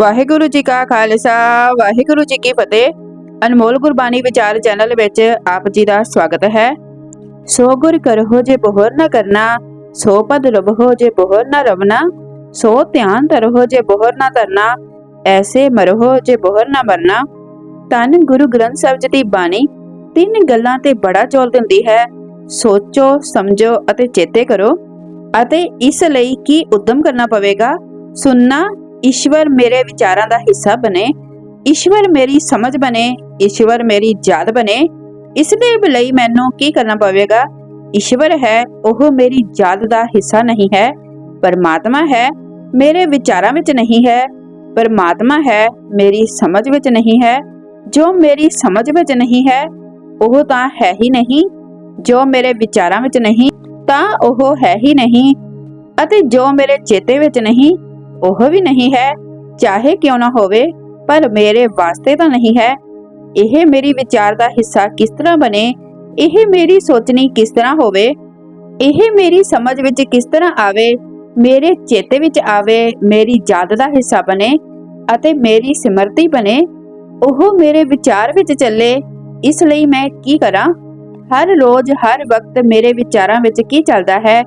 ਵਾਹਿਗੁਰੂ ਜੀ ਕਾ ਖਾਲਸਾ, ਵਾਹਿਗੁਰੂ ਜੀ ਕੀ ਫਤਿਹ। ਅਨਮੋਲ ਗੁਰਬਾਣੀ ਵਿਚਾਰ ਚੈਨਲ ਵਿੱਚ ਆਪ ਜੀ ਦਾ ਸਵਾਗਤ ਹੈ। ਸੋ ਗੁਰ ਕਰਹੁ ਜੇ ਬੋਹਰ ਨਾ ਕਰਨਾ, ਸੋ ਪਦ ਲਭੋ ਜੇ ਬੋਹਰ ਨਾ ਰਵਨਾ ਸੋ ਧਿਆਨ ਧਰਹੁ ਜੇ ਬੋਹਰ ਨਾ ਧਰਨਾ, ਐਸੇ ਮਰਹੋ ਜੇ ਬੋਹਰ ਨਾ ਮਰਨਾ। ਤਨ ਗੁਰੂ ਗ੍ਰੰਥ ਸਾਹਿਬ ਜੀ ਦੀ ਬਾਣੀ ਤਿੰਨ ਗੱਲਾਂ ਤੇ ਬੜਾ ਜ਼ੋਰ ਦਿੰਦੀ ਹੈ। ਸੋਚੋ, ਸਮਝੋ ਅਤੇ ਚੇਤੇ ਕਰੋ। ਅਤੇ ਇਸ ਲਈ ਕੀ ਉਦਮ ਕਰਨਾ ਪਵੇਗਾ? ਸੁਣਨਾ ਈਸ਼ਵਰ ਮੇਰੇ ਵਿਚਾਰਾਂ ਦਾ ਹਿੱਸਾ ਬਣੇ, ਈਸ਼ਵਰ ਮੇਰੀ ਸਮਝ ਬਣੇ, ਈਸ਼ਵਰ ਮੇਰੀ ਯਾਦ ਬਣੇ। ਇਸ ਦੇ ਲਈ ਮੈਨੂੰ ਕੀ ਕਰਨਾ ਪਵੇਗਾ? ਈਸ਼ਵਰ ਹੈ, ਉਹ ਮੇਰੀ ਯਾਦ ਦਾ ਹਿੱਸਾ ਨਹੀਂ ਹੈ। ਪਰਮਾਤਮਾ ਹੈ, ਮੇਰੇ ਵਿਚਾਰਾਂ ਵਿੱਚ ਨਹੀਂ ਹੈ। ਪਰਮਾਤਮਾ ਹੈ, ਮੇਰੀ ਸਮਝ ਵਿੱਚ ਨਹੀਂ ਹੈ। ਜੋ ਮੇਰੀ ਸਮਝ ਵਿੱਚ ਨਹੀਂ ਹੈ, ਉਹ ਤਾਂ ਹੈ ਹੀ ਨਹੀਂ। ਜੋ ਮੇਰੇ ਵਿਚਾਰਾਂ ਵਿੱਚ ਨਹੀਂ, ਤਾਂ ਉਹ ਹੈ ਹੀ ਨਹੀਂ। ਅਤੇ ਜੋ ਮੇਰੇ ਚੇਤੇ ਵਿੱਚ ਨਹੀਂ ਉਹ ਵੀ ਨਹੀਂ ਹੈ। ਚਾਹੇ ਕਿਉਂ ਨਾ ਹੋਵੇ, ਪਰ ਮੇਰੇ ਵਾਸਤੇ ਤਾਂ ਨਹੀਂ ਹੈ। ਇਹ ਮੇਰੀ ਵਿਚਾਰ ਦਾ ਹਿੱਸਾ ਕਿਸ ਤਰ੍ਹਾਂ ਬਣੇ? ਇਹ ਮੇਰੀ ਸੋਚਣੀ ਕਿਸ ਤਰ੍ਹਾਂ ਹੋਵੇ? ਇਹ ਮੇਰੀ ਸਮਝ ਵਿੱਚ ਕਿਸ ਤਰ੍ਹਾਂ ਆਵੇ? ਮੇਰੇ ਚੇਤੇ ਵਿੱਚ ਆਵੇ, ਮੇਰੀ ਯਾਦ ਦਾ ਹਿੱਸਾ ਬਣੇ ਅਤੇ ਮੇਰੀ ਸਿਮਰਤੀ ਬਣੇ। ਉਹ ਮੇਰੇ ਵਿਚਾਰ ਵਿੱਚ ਚੱਲੇ, ਇਸ ਲਈ ਮੈਂ ਕੀ ਕਰਾਂ? ਹਰ ਰੋਜ਼, ਹਰ ਵਕਤ ਮੇਰੇ ਵਿਚਾਰਾਂ ਵਿੱਚ ਕੀ ਚੱਲਦਾ ਹੈ?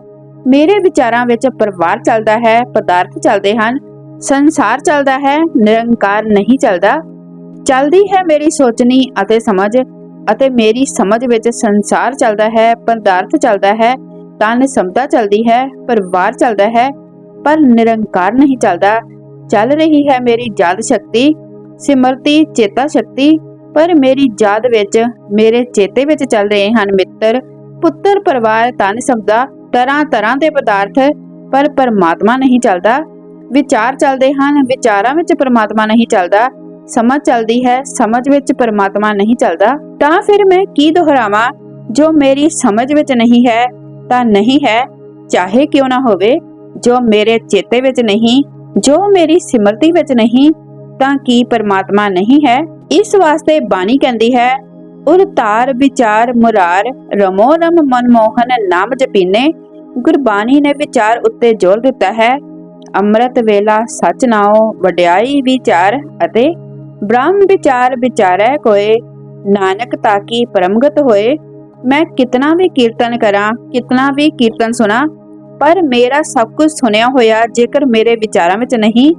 ਮੇਰੇ ਵਿਚਾਰਾਂ ਵਿੱਚ ਪਰਿਵਾਰ ਚੱਲਦਾ ਹੈ, ਪਦਾਰਥ ਚੱਲਦੇ ਹਨ, ਸੰਸਾਰ ਚੱਲਦਾ ਹੈ, ਨਿਰੰਕਾਰ ਨਹੀਂ ਚੱਲਦਾ। ਚੱਲਦੀ ਹੈ ਮੇਰੀ ਸੋਚਣੀ ਅਤੇ ਸਮਝ ਅਤੇ ਮੇਰੀ ਸਮਝ ਵਿੱਚ ਸੰਸਾਰ ਚੱਲਦਾ ਹੈ, ਪਦਾਰਥ ਚੱਲਦਾ ਹੈ, ਤਨ ਸਮਤਾ ਚੱਲਦੀ ਹੈ, ਪਰਿਵਾਰ ਚੱਲਦਾ ਹੈ, ਪਰ ਨਿਰੰਕਾਰ ਨਹੀਂ ਚੱਲਦਾ। ਚੱਲ ਰਹੀ ਹੈ ਮੇਰੀ ਯਾਦ ਸ਼ਕਤੀ, ਸਿਮਰਤੀ, ਚੇਤਾ ਸ਼ਕਤੀ, ਪਰ ਮੇਰੀ ਯਾਦ ਵਿੱਚ ਮੇਰੇ ਚੇਤੇ ਵਿੱਚ ਚੱਲ ਰਹੇ ਹਨ ਮਿੱਤਰ, ਪੁੱਤਰ, ਪਰਿਵਾਰ, ਤਨ ਸਮਦਾ ਤਰ੍ਹਾਂ ਤਰ੍ਹਾਂ ਦੇ ਪਦਾਰਥ, ਪਰ ਪਰਮਾਤਮਾ ਨਹੀਂ ਚੱਲਦਾ। ਵਿਚਾਰ ਚੱਲਦੇ ਹਨ, ਵਿਚਾਰਾਂ ਵਿੱਚ ਪਰਮਾਤਮਾ ਨਹੀਂ ਚੱਲਦਾ। ਸਮਝ ਚੱਲਦੀ ਹੈ, ਸਮਝ ਵਿੱਚ ਪਰਮਾਤਮਾ ਨਹੀਂ ਚੱਲਦਾ। ਤਾਂ ਫਿਰ ਮੈਂ ਕੀ ਦੁਹਰਾਵਾਂ? ਜੋ ਮੇਰੀ ਸਮਝ ਵਿੱਚ ਨਹੀਂ ਹੈ, ਤਾਂ ਨਹੀਂ ਹੈ। ਚਾਹੇ ਕਿਉਂ ਨਾ ਹੋਵੇ, ਜੋ ਮੇਰੇ ਚੇਤੇ ਵਿੱਚ ਨਹੀਂ, ਜੋ ਮੇਰੀ ਸਿਮਰਤੀ ਵਿੱਚ ਨਹੀਂ, ਤਾਂ ਕੀ ਪਰਮਾਤਮਾ ਨਹੀਂ ਹੈ? ਇਸ ਵਾਸਤੇ ਬਾਣੀ ਕਹਿੰਦੀ ਹੈ, ਉਰ ਤਾਰ ਵਿਚਾਰ ਮੁਰਾਰ, ਰਮੋ ਰਮ ਮਨਮੋਹਨ ਨਾਮ ਜਪੀਨੇ ਗੁਰਬਾਣੀ ਨੇ ਵਿਚਾਰ ਉੱਤੇ ਜ਼ੋਰ ਦਿੱਤਾ ਹੈ। ਅੰਮ੍ਰਿਤ ਵੇਲਾ ਸਚ ਨਾਉ, ਵਡਿਆਈ ਵਿਚਾਰ ਅਤੇ ਬ੍ਰਹਮ ਵਿਚਾਰ ਵਿਚਾਰੈ ਕੋਏ। ਨਾਨਕ ਤਾਕੀ ਪਰਮਗਤ ਹੋਏ। ਮੈਂ ਕਿਤਨਾ ਵੀ ਕੀਰਤਨ ਕਰਾਂ, ਕਿਤਨਾ ਵੀ ਕੀਰਤਨ ਸੁਣਾ, ਪਰ ਮੇਰਾ ਸਭ ਕੁਝ ਸੁਨਿਆ ਹੋਇਆ ਜੇਕਰ ਮੇਰੇ ਵਿਚਾਰਾਂ ਵਿੱਚ ਨਹੀਂ,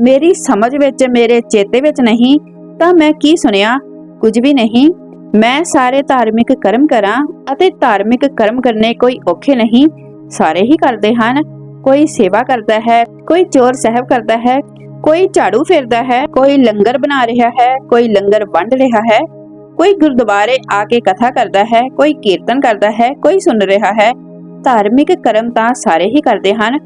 ਮੇਰੀ ਸਮਝ ਵਿੱਚ, ਮੇਰੇ ਚੇਤੇ ਵਿੱਚ ਨਹੀਂ, ਤਾਂ ਮੈਂ ਕੀ ਸੁਨਿਆ ਕੁਝ ਵੀ ਨਹੀਂ। ਮੈਂ ਸਾਰੇ ਧਾਰਮਿਕ ਕਰਮ ਕਰਾਂ ਅਤੇ ਧਾਰਮਿਕ ਕਰਮ ਕਰਨੇ ਕੋਈ ਔਖੇ ਨਹੀਂ। ਸਾਰੇ ਹੀ ਕਰਦੇ ਹਨ। ਕੋਈ ਸੇਵਾ ਕਰਦਾ ਹੈ, ਕੋਈ ਚੋਰ ਸਹਿਬ ਕਰਦਾ ਹੈ, ਕੋਈ ਝਾੜੂ ਫੇਰਦਾ ਹੈ, ਕੋਈ ਲੰਗਰ ਬਣਾ ਰਿਹਾ ਹੈ, ਕੋਈ ਲੰਗਰ ਵੰਡ ਰਿਹਾ ਹੈ, ਕੋਈ ਗੁਰਦੁਆਰੇ ਆ ਕੇ ਕਥਾ ਕਰਦਾ ਹੈ, ਕੋਈ ਕੀਰਤਨ ਕਰਦਾ ਹੈ, ਕੋਈ ਸੁਣ ਰਿਹਾ ਹੈ। ਧਾਰਮਿਕ ਕਰਮ ਤਾਂ ਸਾਰੇ ਹੀ ਕਰਦੇ ਹਨ।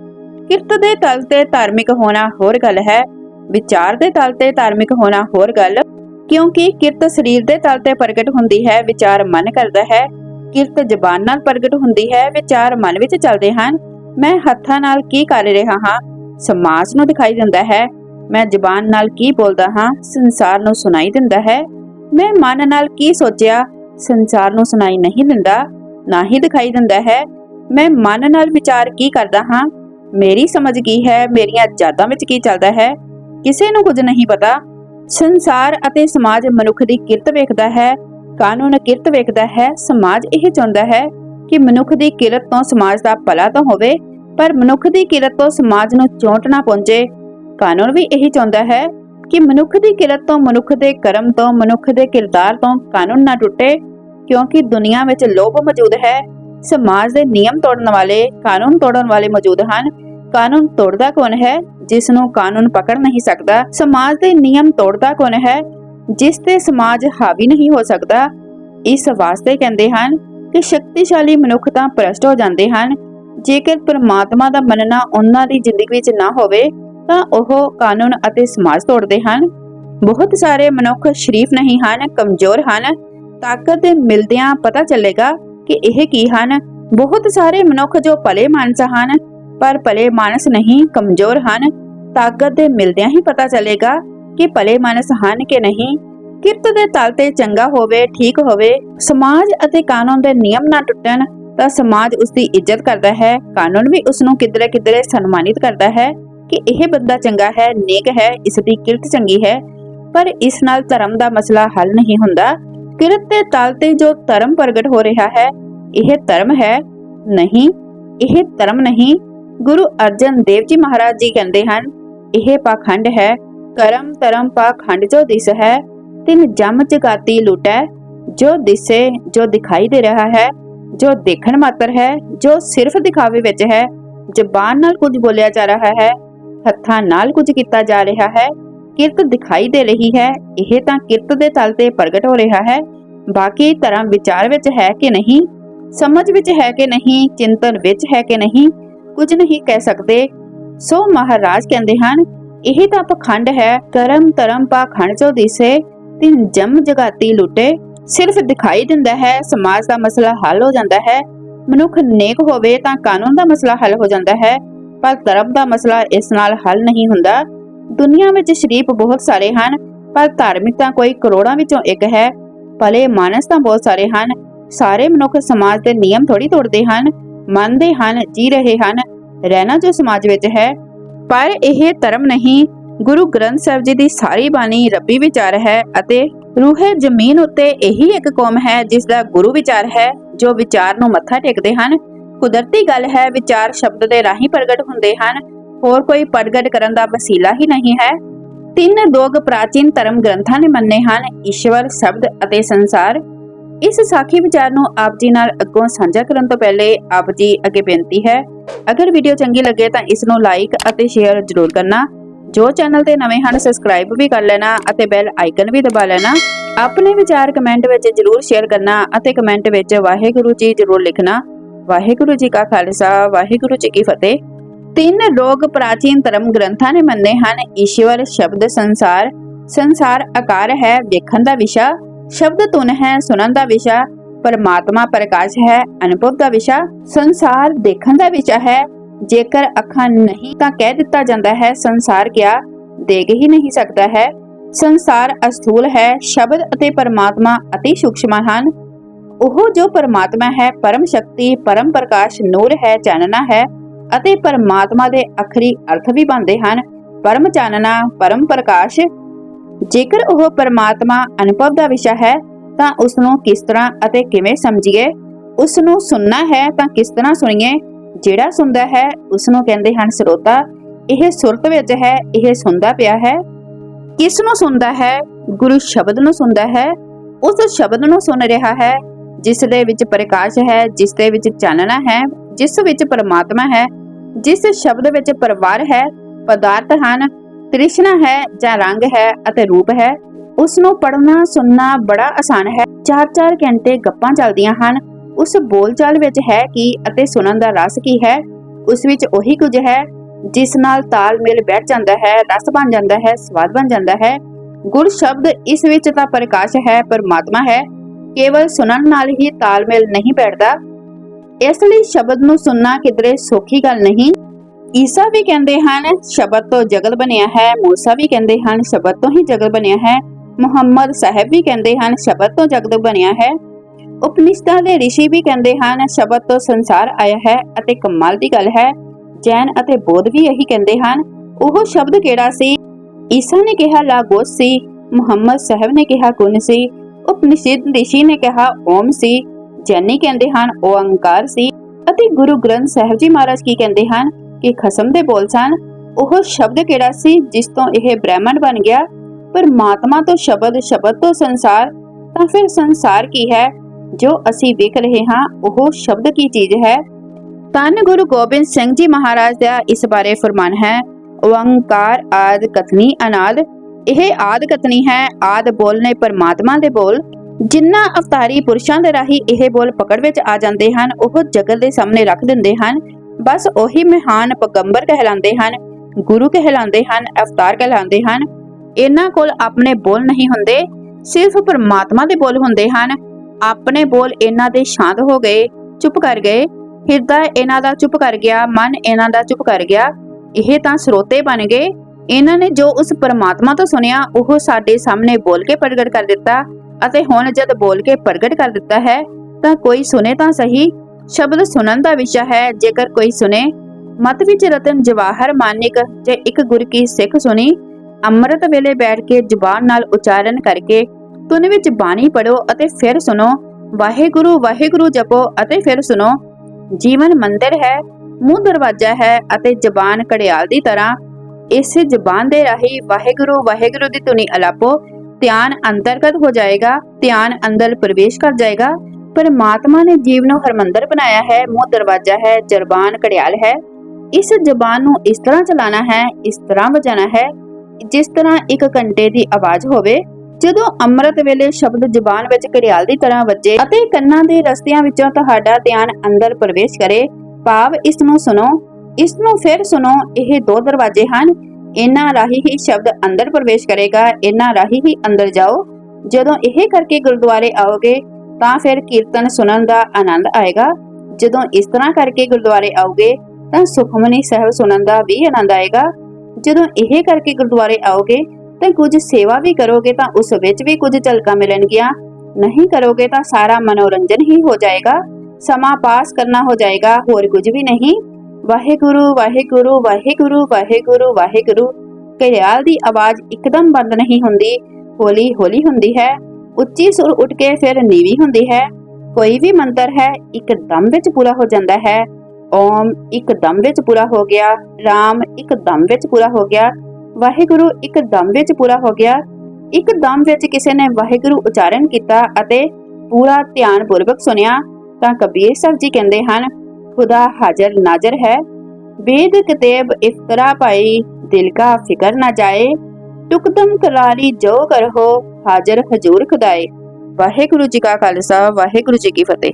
ਕਿਰਤ ਦੇ ਤਲ ਤੇ ਧਾਰਮਿਕ ਹੋਣਾ ਹੋਰ ਗੱਲ ਹੈ। ਵਿਚਾਰ ਦੇ ਤਲ ਤੇ ਧਾਰਮਿਕ ਹੋਣਾ ਹੋਰ ਗੱਲ। ਕਿਉਂਕਿ ਕਿਰਤ ਸਰੀਰ ਦੇ ਤਲ ਤੇ ਪ੍ਰਗਟ ਹੁੰਦੀ ਹੈ, ਵਿਚਾਰ ਮਨ ਕਰਦਾ ਹੈ। ਕਿਰਤ ਜ਼ਬਾਨ ਨਾਲ ਪ੍ਰਗਟ ਹੁੰਦੀ ਹੈ ਵਿਚਾਰ ਮਨ ਵਿੱਚ ਚੱਲਦੇ ਹਨ। ਮੈਂ ਹੱਥਾਂ ਨਾਲ ਕੀ ਕਰ ਰਿਹਾ ਹਾਂ? ਸਮਾਜ ਨੂੰ ਦਿਖਾਈ ਦਿੰਦਾ ਹੈ। ਮੈਂ ਜ਼ਬਾਨ ਨਾਲ ਕੀ ਬੋਲਦਾ ਹਾਂ? ਸੰਸਾਰ ਨੂੰ ਸੁਣਾਈ ਦਿੰਦਾ ਹੈ। ਮੈਂ ਮਨ ਨਾਲ ਕੀ ਸੋਚਿਆ? ਸੰਸਾਰ ਨੂੰ ਸੁਣਾਈ ਨਹੀਂ ਦਿੰਦਾ, ਨਾ ਹੀ ਦਿਖਾਈ ਦਿੰਦਾ ਹੈ। ਮੈਂ ਮਨ ਨਾਲ ਵਿਚਾਰ ਕੀ ਕਰਦਾ ਹਾਂ? ਮੇਰੀ ਸਮਝ ਕੀ ਹੈ? ਮੇਰੀਆਂ ਯਾਦਾਂ ਵਿੱਚ ਕੀ ਚੱਲਦਾ ਹੈ? ਕਿਸੇ ਨੂੰ ਕੁਝ ਨਹੀਂ ਪਤਾ। ਸੰਸਾਰ ਅਤੇ ਸਮਾਜ ਮਨੁੱਖ ਦੀ ਕਿਰਤ ਵੇਖਦਾ ਹੈ। ਕਾਨੂੰਨ ਕਿਰਤ ਵੇਖਦਾ ਹੈ, ਸਮਾਜ ਇਹ ਚਾਹੁੰਦਾ ਹੈ ਕਿ ਮਨੁੱਖ ਦੀ ਕਿਰਤ ਤੋਂ ਸਮਾਜ ਦਾ ਭਲਾ ਤਾਂ ਹੋਵੇ, ਪਰ ਮਨੁੱਖ ਦੀ ਕਿਰਤ ਤੋਂ ਸਮਾਜ ਨੂੰ ਚੋਟ ਨਾ ਪਹੁੰਚੇ। ਕਾਨੂੰਨ ਵੀ ਇਹੀ ਚਾਹੁੰਦਾ ਹੈ ਕਿ ਮਨੁੱਖ ਦੀ ਕਿਰਤ ਤੋਂ ਮਨੁੱਖ ਦੇ ਕਰਮ ਤੋਂ, ਮਨੁੱਖ ਦੇ ਕਿਰਦਾਰ ਤੋਂ ਕਾਨੂੰਨ ਨਾ ਟੁੱਟੇ, ਕਿਉਂਕਿ ਦੁਨੀਆ ਵਿੱਚ ਲੋਭ ਮੌਜੂਦ ਹੈ। ਸਮਾਜ ਦੇ ਨਿਯਮ ਤੋੜਨ ਵਾਲੇ, ਕਾਨੂੰਨ ਤੋੜਨ ਵਾਲੇ ਮੌਜੂਦ ਹਨ। ਕਾਨੂੰਨ ਤੋੜਦਾ ਕੌਣ ਹੈ, ਜਿਸ ਨੂੰ ਕਾਨੂੰਨ ਪਕੜ ਨਹੀਂ ਸਕਦਾ? ਸਮਾਜ ਦੇ ਨਿਯਮ ਤੋੜਦਾ ਕੌਣ ਹੈ? ਜਿਸ ਤੇ ਸਮਾਜ ਹਾਵੀ ਨਹੀਂ ਹੋ ਸਕਦਾ, ਇਸ ਵਾਸਤੇ ਕਹਿੰਦੇ ਹਨ ਕਿ ਸ਼ਕਤੀਸ਼ਾਲੀ ਮਨੁੱਖ ਤਾਂ ਭ੍ਰਸ਼ਟ ਹੋ ਜਾਂਦੇ ਹਨ। ਜੇਕਰ ਪ੍ਰਮਾਤਮਾ ਦਾ ਮੰਨਣਾ ਉਹਨਾਂ ਦੀ ਜ਼ਿੰਦਗੀ ਵਿੱਚ ਨਾ ਹੋਵੇ, ਤਾਂ ਉਹ ਕਾਨੂੰਨ ਅਤੇ ਸਮਾਜ ਤੋੜਦੇ ਹਨ। ਬਹੁਤ ਸਾਰੇ ਮਨੁੱਖ ਸ਼ਰੀਫ ਨਹੀਂ ਹਨ, ਕਮਜ਼ੋਰ ਹਨ। ਤਾਕਤ ਦੇ ਮਿਲਦਿਆਂ ਪਤਾ ਚੱਲੇਗਾ ਕਿ ਇਹ ਕੀ ਹਨ। ਬਹੁਤ ਸਾਰੇ ਮਨੁੱਖ ਜੋ ਭਲੇ ਮਾਨਸ ਹਨ, ਪਰ ਭਲੇ ਮਾਨਸ ਨਹੀਂ, ਕਮਜ਼ੋਰ ਹਨ। ਤਾਕਤ ਦੇ ਮਿਲਦਿਆਂ ਹੀ ਪਤਾ ਚੱਲੇਗਾ ਕਿ ਭਲੇ ਮਾਨਸ ਹਨ ਕਿ ਨਹੀਂ? ਕਿਰਤ ਦੇ ਤਲ ਤੇ ਚੰਗਾ ਹੋਵੇ, ਠੀਕ ਹੋਵੇ, ਸਮਾਜ ਅਤੇ ਕਾਨੂੰਨ ਦੇ ਨਿਯਮ ਨਾ ਟੁੱਟਣ, ਤਾਂ ਸਮਾਜ ਉਸ ਦੀ ਇੱਜ਼ਤ ਕਰਦਾ ਹੈ। ਕਾਨੂੰਨ ਵੀ ਉਸ ਨੂੰ ਕਿਧਰੇ ਕਿਧਰੇ ਸਨਮਾਨਿਤ ਕਰਦਾ ਹੈ ਕਿ ਇਹ ਬੰਦਾ ਚੰਗਾ ਹੈ, ਨੇਕ ਹੈ ਇਸ ਦੀ ਕਿਰਤ ਚੰਗੀ ਹੈ। ਪਰ ਇਸ ਨਾਲ ਧਰਮ ਦਾ ਮਸਲਾ ਹੱਲ ਨਹੀਂ ਹੁੰਦਾ। ਕਿਰਤ ਦੇ ਤਲ ਤੇ ਜੋ ਧਰਮ ਪ੍ਰਗਟ ਹੋ ਰਿਹਾ ਹੈ, ਇਹ ਧਰਮ ਹੈ, ਨਹੀਂ, ਇਹ ਧਰਮ ਨਹੀਂ। ਗੁਰੂ ਅਰਜਨ ਦੇਵ ਜੀ ਮਹਾਰਾਜ ਜੀ ਕਹਿੰਦੇ ਹਨ, ਇਹ ਪਾਖੰਡ ਹੈ ਕਰਮ ਧਰਮ ਪਾਖੰਡ ਜੋ ਦਿਸ ਹੈ, ਤਿਨ ਜਮ ਜਗਾਤੀ ਲੁਟੈ। ਜੋ ਦਿਸੇ, ਜੋ ਦਿਖਾਈ ਦੇ ਰਿਹਾ ਹੈ, ਜੋ ਦੇਖਣ ਮਾਤਰ ਹੈ, ਜੋ ਸਿਰਫ ਦਿਖਾਵੇ ਵਿੱਚ ਹੈ, ਜ਼ਬਾਨ ਨਾਲ ਕੁਝ ਬੋਲਿਆ ਜਾ ਰਿਹਾ ਹੈ, ਹੱਥਾਂ ਨਾਲ ਕੁਝ ਕੀਤਾ ਜਾ ਰਿਹਾ ਹੈ, ਕਿਰਤ ਦਿਖਾਈ ਦੇ ਰਹੀ ਹੈ, ਇਹ ਤਾਂ ਕਿਰਤ ਦੇ ਤਲ ਤੇ ਪ੍ਰਗਟ ਹੋ ਰਿਹਾ ਹੈ। ਬਾਕੀ ਧਰਮ ਵਿਚਾਰ ਵਿੱਚ ਹੈ ਕਿ ਨਹੀਂ? ਸਮਝ ਵਿੱਚ ਹੈ ਕਿ ਨਹੀਂ? ਚਿੰਤਨ ਵਿੱਚ ਹੈ ਕਿ ਨਹੀਂ? ਕੁਝ ਨਹੀਂ ਕਹਿ ਸਕਦੇ। ਸੋ ਮਹਾਰਾਜ ਕਹਿੰਦੇ ਹਨ ਇਹ ਤਾਂ ਪਖੰਡ ਹੈ ਕਰਮ ਧਰਮ ਪਾਖੰਡ ਜੋ ਦਿਸੇ, ਤਿਨ ਜਮ ਜਗਾਤੀ ਲੁੱਟੇ। ਸਿਰਫ ਦਿਖਾਈ ਦਿੰਦਾ ਹੈ, ਸਮਾਜ ਦਾ ਮਸਲਾ ਹੱਲ ਹੋ ਜਾਂਦਾ ਹੈ। ਮਨੁੱਖ ਨੇਕ ਹੋਵੇ ਤਾਂ ਕਾਨੂੰਨ ਦਾ ਮਸਲਾ ਹੱਲ ਹੋ ਜਾਂਦਾ ਹੈ, ਪਰ ਧਰਮ ਦਾ ਮਸਲਾ ਇਸ ਨਾਲ ਹੱਲ ਨਹੀਂ ਹੁੰਦਾ। ਦੁਨੀਆ ਵਿੱਚ ਸ਼ਰੀਫ ਬਹੁਤ ਸਾਰੇ ਹਨ, ਪਰ ਧਾਰਮਿਕ ਤਾਂ ਕੋਈ ਕਰੋੜਾਂ ਵਿੱਚੋਂ ਇੱਕ ਹੈ। ਭਲੇ ਮਾਨਸ ਤਾਂ ਬਹੁਤ ਸਾਰੇ ਹਨ। ਸਾਰੇ ਮਨੁੱਖ ਸਮਾਜ ਦੇ ਨਿਯਮ ਥੋੜੀ ਤੋੜਦੇ ਹਨ। ਮੰਨਦੇ ਹਨ, ਜੀ ਰਹੇ ਹਨ। ਰਹਿਣਾ ਜੋ ਸਮਾਜ ਵਿੱਚ ਹੈ ਪਰ ਇਹ ਧਰਮ ਨਹੀਂ। ਗੁਰੂ ਗ੍ਰੰਥ ਸਾਹਿਬ ਜੀ ਦੀ ਸਾਰੀ ਬਾਣੀ ਰੱਬੀ ਵਿਚਾਰ ਹੈ ਅਤੇ ਰੂਹੇ ਜ਼ਮੀਨ ਉੱਤੇ ਇਹੀ ਇੱਕ ਕੌਮ ਹੈ ਜਿਸ ਦਾ ਗੁਰੂ ਵਿਚਾਰ ਹੈ, ਜੋ ਵਿਚਾਰ ਨੂੰ ਮੱਥਾ ਟੇਕਦੇ ਹਨ। ਕੁਦਰਤੀ ਗੱਲ ਹੈ, ਵਿਚਾਰ ਸ਼ਬਦ ਦੇ ਰਾਹੀਂ ਪ੍ਰਗਟ ਹੁੰਦੇ ਹਨ। ਹੋਰ ਕੋਈ ਪ੍ਰਗਟ ਕਰਨ ਦਾ ਵਸੀਲਾ ਹੀ ਨਹੀਂ ਹੈ। ਤਿੰਨ ਦੋਗ ਪ੍ਰਾਚੀਨ ਧਰਮ ਗ੍ਰੰਥਾਂ ਨੇ ਮੰਨੇ ਹਨ, ਈਸ਼ਵਰ, ਸ਼ਬਦ ਅਤੇ ਸੰਸਾਰ। ਇਸ ਸਾਖੀ ਵਿਚਾਰ ਨੂੰ ਆਪ ਜੀ ਨਾਲ ਅੱਗੋਂ ਸਾਂਝਾ ਕਰਨ ਤੋਂ ਪਹਿਲੇ ਆਪ ਜੀ ਅੱਗੇ ਬੇਨਤੀ ਹੈ, ਅਗਰ ਵੀਡੀਓ ਚੰਗੀ ਲੱਗੇ ਤਾਂ ਇਸ ਨੂੰ ਲਾਈਕ ਅਤੇ ਸ਼ੇਅਰ ਜ਼ਰੂਰ ਕਰਨਾ। ਜੋ ਚੈਨਲ ਤੇ ਨਵੇਂ ਹਨ ਸਬਸਕ੍ਰਾਈਬ ਵੀ ਕਰ ਲੈਣਾ ਅਤੇ ਬੈਲ ਆਈਕਨ ਵੀ ਦਬਾ ਲੈਣਾ। ਆਪਣੇ ਵਿਚਾਰ ਕਮੈਂਟ ਵਿੱਚ ਜ਼ਰੂਰ ਸ਼ੇਅਰ ਕਰਨਾ ਅਤੇ ਕਮੈਂਟ ਵਿੱਚ ਵਾਹਿਗੁਰੂ ਜੀ ਜ਼ਰੂਰ ਲਿਖਣਾ। ਵਾਹਿਗੁਰੂ ਜੀ ਕਾ ਖਾਲਸਾ, ਵਾਹਿਗੁਰੂ ਜੀ ਕੀ ਫਤਿਹ। ਤਿੰਨ ਲੋਕ ਪ੍ਰਾਚੀਨ ਧਰਮ ਗ੍ਰੰਥਾਂ ਨੇ ਮੰਨੇ ਹਨ, ਈਸ਼ਵਰ ਸ਼ਬਦ ਸੰਸਾਰ। ਸੰਸਾਰ ਆਕਾਰ ਹੈ, ਵੇਖਣ ਦਾ ਵਿਸ਼ਾ। ਸ਼ਬਦ ਧੁਨ ਹੈ, ਸੁਣਨ ਦਾ ਵਿਸ਼ਾ, ਪਰਮਾਤਮਾ ਪ੍ਰਕਾਸ਼ ਹੈ, ਅਨੁਭਵ ਦਾ ਵਿਸ਼ਾ, ਸੰਸਾਰ ਦੇਖਣ ਦਾ ਵਿਸ਼ਾ ਹੈ। ਜੇਕਰ ਅੱਖਾਂ ਨਹੀਂ ਤਾਂ ਕਹਿ ਦਿੱਤਾ ਜਾਂਦਾ ਹੈ, ਸੰਸਾਰ ਕਿਆ ਦੇਖ ਹੀ ਨਹੀਂ ਸਕਦਾ ਹੈ। ਸੰਸਾਰ ਅਸਥੂਲ ਹੈ, ਸ਼ਬਦ ਅਤੇ ਪਰਮਾਤਮਾ ਅਤੀ ਸੂਖਸ਼ਮ ਹਨ। ਉਹ ਜੋ ਪਰਮਾਤਮਾ ਹੈ, ਪਰਮ ਸ਼ਕਤੀ, ਪਰਮ ਪ੍ਰਕਾਸ਼, ਨੂਰ ਹੈ, ਚਾਨਣਾ ਹੈ ਅਤੇ ਪਰਮਾਤਮਾ ਦੇ ਅਖਰੀ ਅਰਥ ਵੀ ਬਣਦੇ ਹਨ। ਪਰਮ ਚਾਨਣਾ, ਪਰਮ ਪ੍ਰਕਾਸ਼ ਜੇਕਰ ਉਹ ਪਰਮਾਤਮਾ ਅਨੁਭਵ ਦਾ ਵਿਸ਼ਾ ਹੈ, ਤਾਂ ਉਸ ਨੂੰ ਕਿਸ ਤਰ੍ਹਾਂ ਅਤੇ ਕਿਵੇਂ ਸਮਝੀਏ? ਉਸ ਨੂੰ ਸੁਣਨਾ ਹੈ ਤਾਂ ਕਿਸ ਤਰ੍ਹਾਂ ਸੁਣੀਏ? ਜਿਹੜਾ ਸੁਣਦਾ ਹੈ ਉਸ ਨੂੰ ਕਹਿੰਦੇ ਹਨ ਸਰੋਤਾ, ਇਹ ਸੁਰਤ ਵਿੱਚ ਹੈ, ਇਹ ਸੁਣਦਾ ਪਿਆ ਹੈ। ਕਿਸ ਨੂੰ ਸੁਣਦਾ ਹੈ? ਗੁਰੂ ਸ਼ਬਦ ਨੂੰ ਸੁਣਦਾ ਹੈ। ਉਸ ਸ਼ਬਦ ਨੂੰ ਸੁਣ ਰਿਹਾ ਹੈ, ਜਿਸ ਦੇ ਵਿੱਚ ਪ੍ਰਕਾਸ਼ ਹੈ, ਜਿਸ ਦੇ ਵਿੱਚ ਚਾਨਣਾ ਹੈ, ਜਿਸ ਵਿੱਚ ਪਰਮਾਤਮਾ ਹੈ, ਜਿਸ ਸ਼ਬਦ ਵਿੱਚ ਪਰਿਵਾਰ ਹੈ, ਪਦਾਰਥ ਹਨ ਤ੍ਰਿਸ਼ਨਾ ਹੈ ਜਾਂ ਰੰਗ ਹੈ ਅਤੇ ਰੂਪ ਹੈ ਉਸ ਨੂੰ ਪੜ੍ਹਨਾ, ਸੁਣਨਾ ਬੜਾ ਆਸਾਨ ਹੈ। 4-4 ਘੰਟੇ ਗੱਪਾਂ ਚੱਲਦੀਆਂ ਹਨ। ਉਸ ਬੋਲਚਾਲ ਵਿੱਚ ਹੈ ਕੀ ਅਤੇ ਸੁਣਨ ਦਾ ਰਸ ਕੀ ਹੈ? ਉਸ ਵਿੱਚ ਉਹੀ ਕੁਝ ਹੈ, ਜਿਸ ਨਾਲ ਤਾਲਮੇਲ ਬੈਠ ਜਾਂਦਾ ਹੈ, ਰਸ ਬਣ ਜਾਂਦਾ ਹੈ, ਸਵਾਦ ਬਣ ਜਾਂਦਾ ਹੈ। ਗੁਰ ਸ਼ਬਦ ਇਸ ਵਿੱਚ ਤਾਂ ਪ੍ਰਕਾਸ਼ ਹੈ, ਪਰਮਾਤਮਾ ਹੈ। ਕੇਵਲ ਸੁਣਨ ਨਾਲ ਹੀ ਤਾਲਮੇਲ ਨਹੀਂ ਬੈਠਦਾ। ਇਸ ਲਈ ਸ਼ਬਦ ਨੂੰ ਸੁਣਨਾ ਕਿਧਰੇ ਸੌਖੀ ਗੱਲ ਨਹੀਂ। ਈਸਾ ਵੀ ਕਹਿੰਦੇ ਹਨ ਸ਼ਬਦ ਤੋਂ ਜਗਤ ਬਣਿਆ ਹੈ ਮੂਸਾ ਵੀ ਕਹਿੰਦੇ ਹਨ ਸ਼ਬਦ ਤੋਂ ਹੀ ਜਗਤ ਬਣਿਆ ਹੈ ਮੁਹੰਮਦ ਸਾਹਿਬ ਵੀ ਕਹਿੰਦੇ ਹਨ ਸ਼ਬਦ ਤੋਂ ਜਗਤ ਬਣਿਆ ਹੈ ਉਪਨਿਸ਼ਦਾਂ ਦੇ ઋષਿ ਵੀ ਕਹਿੰਦੇ ਹਨ ਸ਼ਬਦ ਤੋਂ ਸੰਸਾਰ ਆਇਆ ਹੈ ਅਤੇ ਕਮਾਲ ਦੀ ਗੱਲ ਹੈ ਜੈਨ ਅਤੇ ਬੋਧ ਵੀ ਇਹੀ ਕਹਿੰਦੇ ਹਨ ਉਹ ਸ਼ਬਦ ਕਿਹੜਾ ਸੀ ਈਸਾ ਨੇ ਕਿਹਾ ਲਾਗੋਸ ਸੀ ਮੁਹੰਮਦ ਸਾਹਿਬ ਨੇ ਕਿਹਾ ਕੁਨ ਸੀ ਉਪਨਿਸ਼ਦ ઋષਿ ਨੇ ਕਿਹਾ ਓਮ ਸੀ ਜੈਨੀ ਕਹਿੰਦੇ ਹਨ ਓੰਕਾਰ ਸੀ ਅਤੇ ਗੁਰੂ ਗ੍ਰੰਥ ਸਾਹਿਬ ਜੀ ਮਹਾਰਾਜ ਕੀ ਕਹਿੰਦੇ ਹਨ ਕਿ ਖਸਮ ਦੇ ਬੋਲ ਸਨ। ਉਹ ਸ਼ਬਦ ਕਿਹੜਾ ਸੀ ਜਿਸ ਤੋਂ ਇਹ ਬ੍ਰਹਮਣ ਬਣ ਗਿਆ? ਪਰਮਾਤਮਾ ਤੋਂ ਸ਼ਬਦ ਸ਼ਬਦ ਤੋਂ ਸੰਸਾਰ। ਤਾਂ ਫਿਰ ਸੰਸਾਰ ਕੀ ਹੈ? ਜੋ ਅਸੀਂ ਵੇਖ ਰਹੇ ਹਾਂ, ਉਹ ਸ਼ਬਦ ਕੀ ਚੀਜ਼ ਹੈ? ਤਨ ਗੁਰੂ ਗੋਬਿੰਦ ਸਿੰਘ ਜੀ ਮਹਾਰਾਜ ਦਾ ਇਸ ਬਾਰੇ ਫਰਮਾਨ ਹੈ। ਓੰਕਾਰ, ਆਦ, ਕਥਨੀ, ਅਨਾਦ। ਇਹ ਆਦ, ਕਥਨੀ ਹੈ, ਆਦ ਬੋਲ ਨੇ ਪਰਮਾਤਮਾ ਦੇ ਬੋਲ। ਜਿਨ੍ਹਾਂ ਅਵਤਾਰੀ ਪੁਰਸ਼ਾਂ ਦੇ ਰਾਹੀਂ ਇਹ ਬੋਲ ਪਕੜ ਵਿੱਚ ਆ ਜਾਂਦੇ ਹਨ, ਉਹ ਜਗਤ ਦੇ ਸਾਹਮਣੇ ਰੱਖ ਦਿੰਦੇ ਹਨ। ਬਸ ਉਹੀ ਮਹਾਨ ਪਗੰਬਰ ਕਹਿਲਾਉਂਦੇ ਹਨ, ਗੁਰੂ ਕਹਿਲਾਉਂਦੇ ਹਨ, ਅਵਤਾਰ ਕਹਿਲਾਉਂਦੇ ਹਨ। ਇਹਨਾਂ ਕੋਲ ਆਪਣੇ ਬੋਲ ਨਹੀਂ ਹੁੰਦੇ, ਸਿਰਫ ਪਰਮਾਤਮਾ ਦੇ ਬੋਲ ਹੁੰਦੇ ਹਨ। ਆਪਣੇ ਬੋਲ ਇਹਨਾਂ ਦੇ ਸ਼ਾਂਤ ਹੋ ਗਏ, ਚੁੱਪ ਕਰ ਗਏ। ਹਿਰਦਾ ਇਹਨਾਂ ਦਾ ਚੁੱਪ ਕਰ ਗਿਆ, ਮਨ ਇਹਨਾਂ ਦਾ ਚੁੱਪ ਕਰ ਗਿਆ। ਇਹ ਤਾਂ ਸਰੋਤੇ ਬਣ ਗਏ। ਇਹਨਾਂ ਨੇ ਜੋ ਉਸ ਪਰਮਾਤਮਾ ਤੋਂ ਸੁਣਿਆ, ਉਹ ਸਾਡੇ ਸਾਹਮਣੇ ਬੋਲ ਕੇ ਪ੍ਰਗਟ ਕਰ ਦਿੱਤਾ। ਅਤੇ ਹੁਣ ਜਦ ਬੋਲ ਕੇ ਪ੍ਰਗਟ ਕਰ ਦਿੱਤਾ ਹੈ, ਤਾਂ ਕੋਈ ਸੁਣੇ ਤਾਂ ਸਹੀ ਸ਼ਬਦ ਸੁਣਨ ਦਾ ਵਿਸ਼ਾ ਹੈ। ਜੇਕਰ ਕੋਈ ਸੁਨੇ ਮਤ ਵਿੱਚ ਰਤਨ ਜਵਾਹਰ ਮਾਨਿਕ ਤੇ ਇੱਕ ਗੁਰ ਕੀ ਸਿੱਖ ਸੁਣੀ, ਅੰਮ੍ਰਿਤ ਵੇਲੇ ਬੈਠ ਕੇ ਜ਼ੁਬਾਨ ਨਾਲ ਉਚਾਰਨ ਕਰਕੇ ਤੁਨ ਵਿੱਚ ਬਾਣੀ ਪੜੋ ਅਤੇ ਫਿਰ ਸੁਣੋ, ਵਾਹਿਗੁਰੂ ਵਾਹਿਗੁਰੂ ਜਪੋ ਅਤੇ ਫਿਰ ਸੁਣੋ। ਜੀਵਨ ਮੰਦਿਰ ਹੈ, ਮੂੰਹ ਦਰਵਾਜ਼ਾ ਹੈ ਅਤੇ ਜ਼ਬਾਨ ਘੜਿਆਲ ਦੀ ਤਰ੍ਹਾਂ ਇਸੇ ਜ਼ਬਾਨ ਦੇ ਰਾਹੀਂ ਵਾਹਿਗੁਰੂ ਵਾਹਿਗੁਰੂ ਦੀ ਧੁਨੀ ਅਲਾਪੋ, ਧਿਆਨ ਅੰਤਰਗਤ ਹੋ ਜਾਏਗਾ, ਧਿਆਨ ਅੰਦਰ ਪ੍ਰਵੇਸ਼ ਕਰ ਜਾਏਗਾ ਪਰਮਾਤਮਾ ਨੇ ਜੀਵ ਨੂੰ ਹਰਮੰਦਰ ਬਣਾਇਆ ਹੈ, ਮੂੰਹ ਦਰਵਾਜ਼ਾ ਹੈ ਜ਼ਬਾਨ ਘੜਿਆਲ ਹੈ। ਇਸ ਜ਼ਬਾਨ ਨੂੰ ਇਸ ਤਰ੍ਹਾਂ ਚਲਾਣਾ ਹੈ, ਇਸ ਤਰ੍ਹਾਂ ਵਜਾਣਾ ਹੈ, ਜਿਸ ਤਰ੍ਹਾਂ ਇੱਕ ਘੰਟੇ ਦੀ ਆਵਾਜ਼ ਹੋਵੇ। ਜਦੋਂ ਅੰਮ੍ਰਿਤ ਵੇਲੇ ਸ਼ਬਦ ਜ਼ਬਾਨ ਵਿੱਚ ਘੜਿਆਲ ਦੀ ਤਰ੍ਹਾਂ ਵੱਜੇ ਅਤੇ ਕੰਨਾਂ ਦੇ ਰਸਤਿਆਂ ਵਿੱਚੋਂ ਤੁਹਾਡਾ ਧਿਆਨ ਅੰਦਰ ਪ੍ਰਵੇਸ਼ ਕਰੇ, ਭਾਵ ਇਸ ਨੂੰ ਸੁਣੋ। ਇਸ ਨੂੰ ਫਿਰ ਸੁਣੋ, ਇਹ ਦੋ ਦਰਵਾਜ਼ੇ ਹਨ। ਇਹਨਾਂ ਰਾਹੀਂ ਹੀ ਸ਼ਬਦ ਅੰਦਰ ਪ੍ਰਵੇਸ਼ ਕਰੇਗਾ, ਇਹਨਾਂ ਰਾਹੀਂ ਹੀ ਅੰਦਰ ਜਾਓ। ਜਦੋਂ ਇਹ ਕਰਕੇ ਗੁਰਦੁਆਰੇ ਆਓਗੇ ਤਾਂ ਫਿਰ ਕੀਰਤਨ ਸੁਣਨ ਦਾ ਆਨੰਦ ਆਏਗਾ। ਜਦੋਂ ਇਸ ਤਰ੍ਹਾਂ ਕਰਕੇ ਗੁਰਦੁਆਰੇ ਆਓਗੇ, ਤਾਂ ਸੁਖਮਨੀ ਸਾਹਿਬ ਸੁਣਨ ਦਾ ਵੀ ਆਨੰਦ ਆਏਗਾ। ਜਦੋਂ ਇਹ ਕਰਕੇ ਗੁਰਦੁਆਰੇ ਆਓਗੇ, ਤਾਂ ਕੁਝ ਸੇਵਾ ਵੀ ਕਰੋਗੇ, ਤਾਂ ਉਸ ਵਿੱਚ ਵੀ ਕੁਝ ਝਲਕਾਂ ਮਿਲਣਗੀਆਂ। ਨਹੀਂ ਕਰੋਗੇ, ਤਾਂ ਸਾਰਾ ਮਨੋਰੰਜਨ ਹੀ ਹੋ ਜਾਏਗਾ। ਸਮਾਂ ਪਾਸ ਕਰਨਾ ਹੋ ਜਾਏਗਾ, ਹੋਰ ਕੁਝ ਵੀ ਨਹੀਂ। ਵਾਹਿਗੁਰੂ ਵਾਹਿਗੁਰੂ ਵਾਹਿਗੁਰੂ ਵਾਹਿਗੁਰੂ ਵਾਹਿਗੁਰੂ। ਘੜਿਆਲ ਦੀ ਆਵਾਜ਼ ਇੱਕਦਮ ਬੰਦ ਨਹੀਂ ਹੁੰਦੀ। ਹੌਲੀ ਹੌਲੀ ਹੁੰਦੀ ਹੈ। ਉੱਚੀ ਸੁਰ ਉੱਠ ਕੇ ਫਿਰ ਨੀਵੀਂ ਹੁੰਦੀ ਹੈ। ਕੋਈ ਵੀ ਮੰਤਰ ਹੈ ਇੱਕ ਵਿੱਚ ਪੂਰਾ ਹੋ ਜਾਂਦਾ ਹੈ। ਓਮ ਇੱਕ ਵਿੱਚ ਪੂਰਾ ਹੋ ਗਿਆ RAM ਇੱਕ ਵਿੱਚ ਪੂਰਾ ਹੋ ਗਿਆ, ਵਾਹਿਗੁਰੂ ਇੱਕ ਵਿੱਚ ਪੂਰਾ ਹੋ ਗਿਆ। ਇੱਕ ਵਿੱਚ ਕਿਸੇ ਨੇ ਵਾਹਿਗੁਰੂ ਉਚਾਰਨ ਕੀਤਾ ਅਤੇ ਪੂਰਾ ਧਿਆਨ ਪੂਰਵਕ ਸੁਨਿਆ ਤਾਂ ਕਬੀਰ ਸਾਹਿਬ ਜੀ ਕਹਿੰਦੇ ਹਨ, ਖੁਦਾ ਹਾਜ਼ਰ ਨਾਜ਼ਰ ਹੈ। ਵੇਦ ਕਿਤੇਬ ਇਫਤਰਾ ਪਾਈ, ਦਿਲ ਕਾ ਫਿਕਰ ਨਾ ਜਾਏ। ਟੁਕਦਮ ਕਰਾਰੀ ਜੋ ਕਰਹੋ ਹਾਜ਼ਰ ਹਜ਼ੂਰ ਖੁਦਾਏ। ਵਾਹਿਗੁਰੂ ਜੀ ਕਾ ਖਾਲਸਾ ਵਾਹਿਗੁਰੂ ਜੀ ਕੀ ਫਤਿਹ।